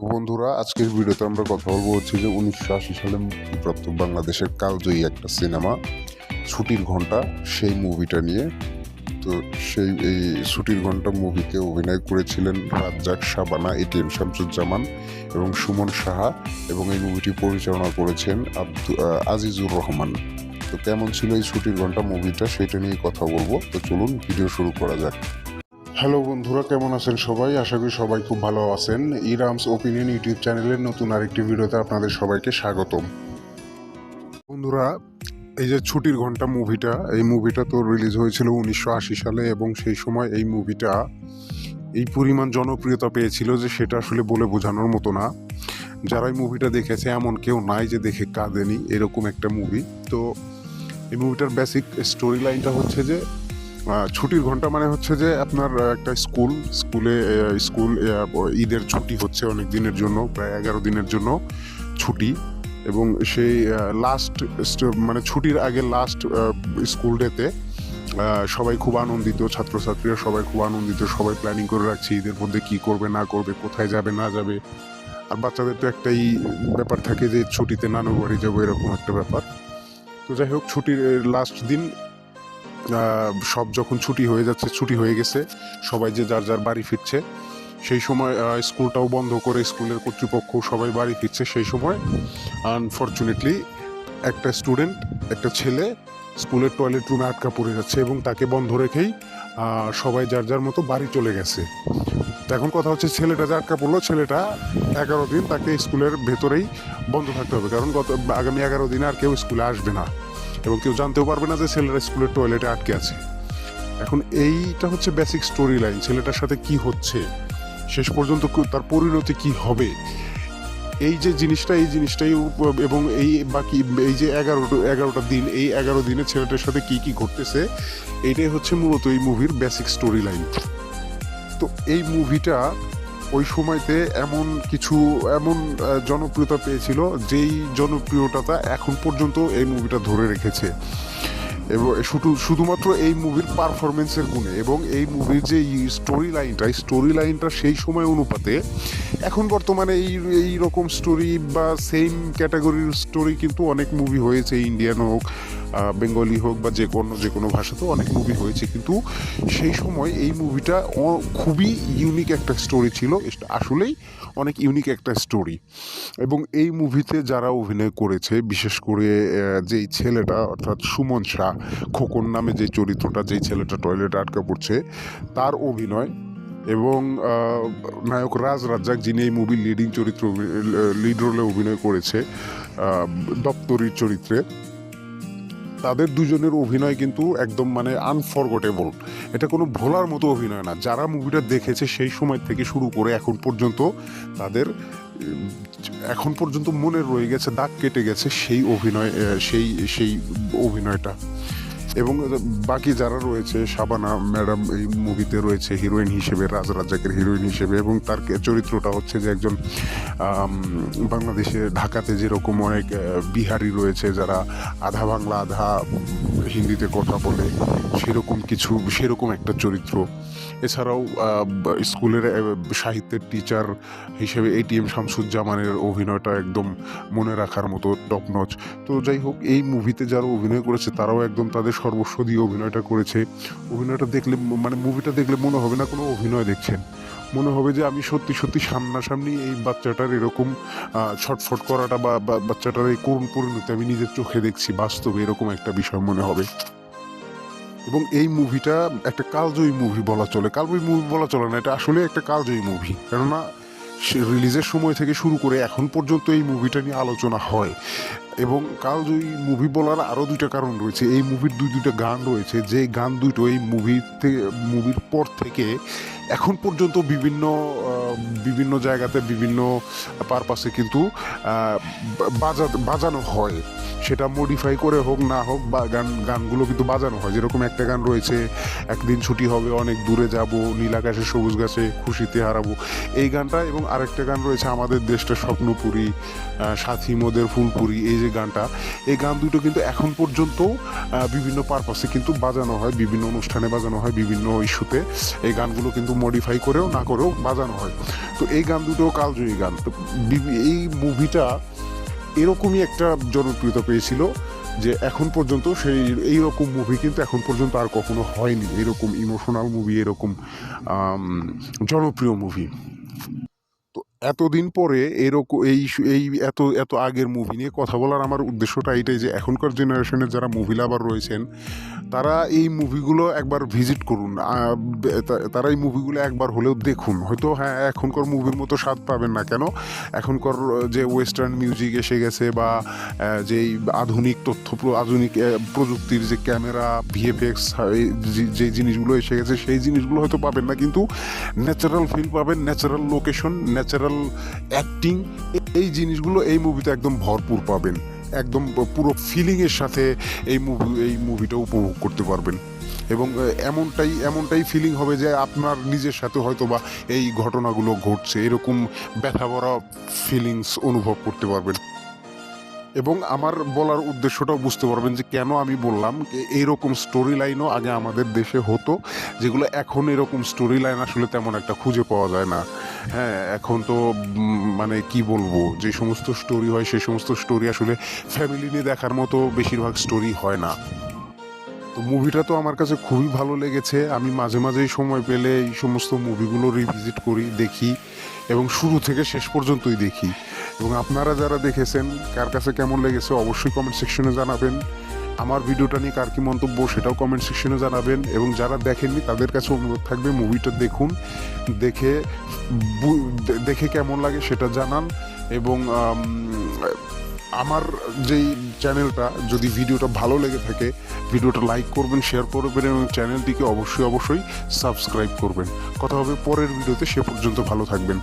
তো বন্ধুরা, আজকের ভিডিওতে আমরা কথা বলব হচ্ছে যে উনিশশো আশি সালে মুক্তিপ্রাপ্ত বাংলাদেশের কালজয়ী একটা সিনেমা, ছুটির ঘণ্টা সেই মুভিটা নিয়ে। তো সেই, এই ছুটির ঘণ্টা মুভিতে অভিনয় করেছিলেন রাজ্জাক শাবানা এটিএম শামসুজ্জামান এবং সুমন সাহা এবং এই মুভিটি পরিচালনা করেছেন আব্দু আজিজুর রহমান। তো কেমন ছিল এই ছুটির ঘণ্টা মুভিটা, সেটা নিয়ে কথা বলব। তো চলুন, ভিডিও শুরু করা যাক। হ্যালো বন্ধুরা, কেমন আছেন সবাই? আশা করি সবাই খুব ভালো আছেন। ইরামস ওপিনিয়ন ইউটিউব চ্যানেলের নতুন আরেকটি ভিডিওতে আপনাদের সবাইকে স্বাগতম। বন্ধুরা, এই যে ছুটির ঘণ্টা মুভিটা, এই মুভিটা তো রিলিজ হয়েছিল উনিশশো আশি সালে এবং সেই সময় এই মুভিটা এই পরিমাণ জনপ্রিয়তা পেয়েছিল যে সেটা আসলে বলে বোঝানোর মতো না। যারা এই মুভিটা দেখেছে, এমন কেউ নাই যে দেখে কাঁদেনি, এরকম একটা মুভি তো এই মুভিটার বেসিক স্টোরি লাইনটা হচ্ছে যে ছুটির ঘণ্টা মানে হচ্ছে যে আপনার একটা স্কুল, স্কুলে স্কুল ঈদের ছুটি হচ্ছে অনেক দিনের জন্য, প্রায় এগারো দিনের জন্য ছুটি। এবং সেই লাস্ট মানে ছুটির আগে লাস্ট স্কুল ডেতে সবাই খুব আনন্দিত, ছাত্রছাত্রীরা সবাই খুব আনন্দিত, সবাই প্ল্যানিং করে রাখছে ঈদের মধ্যে কী করবে, না করবে, কোথায় যাবে, না যাবে। আর বাচ্চাদের তো একটাই ব্যাপার থাকে যে ছুটিতে নানুর বাড়ি যাব, এরকম একটা ব্যাপার। তো যাই হোক, ছুটির লাস্ট দিন সব যখন ছুটি হয়ে যাচ্ছে, ছুটি হয়ে গেছে, সবাই যে যার যার বাড়ি ফিরছে, সেই সময় স্কুলটাও বন্ধ করে স্কুলের কর্তৃপক্ষ সবাই বাড়ি ফিরছে। সেই সময় আনফর্চুনেটলি একটা স্টুডেন্ট একটা ছেলে স্কুলের টয়লেট রুমে আটকা পড়ে যাচ্ছে এবং তাকে বন্ধ রেখেই সবাই যার যার মতো বাড়ি চলে গেছে। এখন কথা হচ্ছে, ছেলেটা যে আটকা পড়ল, ছেলেটা এগারো দিন তাকে স্কুলের ভেতরেই বন্ধ থাকতে হবে। কারণ গত, আগামী এগারো দিনে আর কেউ স্কুলে আসবে না। এবং কেউ জানতেও পারবে না যে ছেলেরা স্কুলের টয়লেটে আটকে আছে। এখন এইটা হচ্ছে বেসিক স্টোরি লাইন ছেলেটার সাথে কি হচ্ছে, শেষ পর্যন্ত তার পরিণতি কি হবে? এই যে জিনিসটা, এই জিনিসটাই এবং এই বাকি, এই যে এগারোটা এগারোটা দিন, এই এগারো দিনে ছেলেটার সাথে কি কি ঘটতেছে এইটাই হচ্ছে মূলত এই মুভির বেসিক স্টোরি লাইন তো এই মুভিটা ওই সময়তে এমন কিছু, এমন জনপ্রিয়তা পেয়েছিল, যেই জনপ্রিয়তা এখন পর্যন্ত এই মুভিটা ধরে রেখেছে। এবং শুধু শুধুমাত্র এই মুভির পারফরমেন্সের গুণে এবং এই মুভির যে স্টোরি লাইনটা স্টোরি লাইনটা সেই সময় অনুপাতে এখন বর্তমানে এই এই রকম স্টোরি বা সেম ক্যাটাগরির স্টোরি কিন্তু অনেক মুভি হয়েছে ইন্ডিয়ান হোক বেঙ্গলি হোক বা যে কোনো যে কোনো ভাষাতেও অনেক মুভি হয়েছে। কিন্তু সেই সময় এই মুভিটা খুবই ইউনিক একটা স্টোরি ছিল। আসলেই অনেক ইউনিক একটা স্টোরি এবং এই মুভিতে যারা অভিনয় করেছে, বিশেষ করে যেই ছেলেটা, অর্থাৎ সুমন শাহ খোকন নামে যে চরিত্রটা, যেই ছেলেটা টয়লেটে আটকা পড়ছে, তার অভিনয় এবং নায়ক রাজ রাজ্জাক যিনি এই মুভির লিডিং চরিত্র লিড রোলে অভিনয় করেছে দপ্তরির চরিত্রে। তাদের দুজনের অভিনয় কিন্তু একদম মানে আনফরগটেবল এটা কোনো ভোলার মতো অভিনয় না। যারা মুভিটা দেখেছে সেই সময় থেকে শুরু করে এখন পর্যন্ত তাদের, এখন পর্যন্ত মনে রয়ে গেছে, দাগ কেটে গেছে সেই অভিনয় সেই সেই অভিনয়টা। এবং বাকি যারা রয়েছে, শাবানা ম্যাডাম এই মুভিতে রয়েছে হিরোইন হিসেবে রাজ রাজ্জাকের হিরোইন হিসেবে এবং তার চরিত্রটা হচ্ছে যে একজন বাংলাদেশে, ঢাকাতে যেরকম অনেক বিহারি রয়েছে, যারা আধা বাংলা, আধা হিন্দিতে কথা বলে, সেরকম কিছু, সেরকম একটা চরিত্র। এছাড়াও স্কুলের সাহিত্যের টিচার হিসেবে এটিএম শামসুজ্জামানের অভিনয়টা একদম মনে রাখার মতো টপ নচ তো যাই হোক, এই মুভিতে যারা অভিনয় করেছে, তারাও একদম তাদের সর্বস্ব দিয়ে অভিনয়টা করেছে। অভিনয়টা দেখলে মানে মুভিটা দেখলে মনে হবে না কোনো অভিনয় দেখছেন। মনে হবে যে আমি সত্যি সত্যি সামনাসামনি এই বাচ্চাটার এরকম ছটফট করাটা বা বাচ্চাটার এই করুণ পরিণতি আমি নিজের চোখে দেখছি। বাস্তবে এরকম একটা বিষয় মনে হবে। এবং এই মুভিটা একটা কালজয়ী মুভি বলা চলে। কালজয়ী মুভি বলা চলে না, এটা আসলে একটা কালজয়ী মুভি। কেননা রিলিজের সময় থেকে শুরু করে এখন পর্যন্ত এই মুভিটা নিয়ে আলোচনা হয়। এবং কালজয়ী মুভি বলার আরও দুইটা কারণ রয়েছে। এই মুভির দুই দুইটা গান রয়েছে। যে গান দুটো এই মুভিতে, মুভির পর থেকে এখন পর্যন্ত বিভিন্ন বিভিন্ন জায়গাতে বিভিন্ন পারপাসে কিন্তু বাজা, বাজানো হয়। সেটা মডিফাই করে হোক, না হোক, বা গান, গানগুলো কিন্তু বাজানো হয়। যেরকম একটা গান রয়েছে, একদিন ছুটি হবে, অনেক দূরে যাব, নীল আকাশে, সবুজ গাছে খুশিতে হারাবো। এই গানটা এবং আরেকটা গান রয়েছে আমাদের দেশটা, স্বপ্নপুরী সাথী মোদের ফুলপুরি, এই যে গানটা, এই গান দুটো কিন্তু এখন পর্যন্ত বিভিন্ন পারপাসে কিন্তু বাজানো হয়, বিভিন্ন অনুষ্ঠানে বাজানো হয়, বিভিন্ন ইস্যুতে। এই গানগুলো কিন্তু মডিফাই করেও, না করেও বাজানো হয়। তো এই গান দুটো কালজয়ী গান। তো এই মুভিটা এরকমই একটা জনপ্রিয়তা পেয়েছিল যে এখন পর্যন্ত সেই এইরকম মুভি কিন্তু এখন পর্যন্ত আর কখনো হয়নি। এরকম ইমোশনাল মুভি এরকম জনপ্রিয় মুভি এতদিন পরে এরকম এই এই এত এত আগের মুভি নিয়ে কথা বলার আমার উদ্দেশ্যটা এইটাই যে এখনকার জেনারেশনের যারা মুভি লাভার রয়েছেন, তারা এই মুভিগুলো একবার ভিজিট করুন। তারা এই মুভিগুলো একবার হলেও দেখুন। হয়তো হ্যাঁ এখনকার মুভির মতো স্বাদ পাবেন না কেন? এখনকার যে ওয়েস্টার্ন মিউজিক এসে গেছে বা যেই আধুনিক তথ্য আধুনিক প্রযুক্তির যে ক্যামেরা ভিএফএক্স যে জিনিসগুলো এসে গেছে, সেই জিনিসগুলো হয়তো পাবেন না। কিন্তু ন্যাচারাল ফিল পাবেন ন্যাচারাল লোকেশন ন্যাচারাল অ্যাক্টিং এই জিনিসগুলো এই মুভিতে একদম ভরপুর পাবেন। একদম পুরো ফিলিংয়ের সাথে এই মুভি এই মুভিটা উপভোগ করতে পারবেন। এবং এমনটাই এমনটাই ফিলিং হবে যে আপনার নিজের সাথে হয়তো বা এই ঘটনাগুলো ঘটছে। এরকম ব্যথা ভরা ফিলিংস অনুভব করতে পারবেন। এবং আমার বলার উদ্দেশ্যটাও বুঝতে পারবেন যে কেন আমি বললাম এইরকম স্টোরি লাইনও আগে আমাদের দেশে হতো, যেগুলো এখন এরকম স্টোরি লাইন আসলে তেমন একটা খুঁজে পাওয়া যায় না। হ্যাঁ এখন তো মানে কি বলব, যে সমস্ত স্টোরি হয় সেই সমস্ত স্টোরি আসলে ফ্যামিলি নিয়ে দেখার মতো বেশিরভাগ স্টোরি হয় না। তো মুভিটা তো আমার কাছে খুবই ভালো লেগেছে। আমি মাঝে মাঝেই সময় পেলে এই সমস্ত মুভিগুলো রিভিজিট করি, দেখি, এবং শুরু থেকে শেষ পর্যন্তই দেখি। এবং আপনারা যারা দেখেছেন, কার কাছে কেমন লেগেছে অবশ্যই কমেন্ট সেকশনে জানাবেন। আমার ভিডিওটা নিয়ে কার কি মন্তব্য সেটাও কমেন্ট সেকশনে জানাবেন এবং যারা দেখেননি, তাদের কাছে অনুরোধ থাকবে মুভিটা দেখুন, দেখে দেখে কেমন লাগে সেটা জানান এবং আমার যেই চ্যানেলটা যদি ভিডিওটা ভালো লেগে থাকে, ভিডিওটা লাইক করবেন শেয়ার করবেন এবং চ্যানেলটিকে অবশ্যই অবশ্যই সাবস্ক্রাইব করবেন। কথা হবে পরের ভিডিওতে, সে পর্যন্ত ভালো থাকবেন।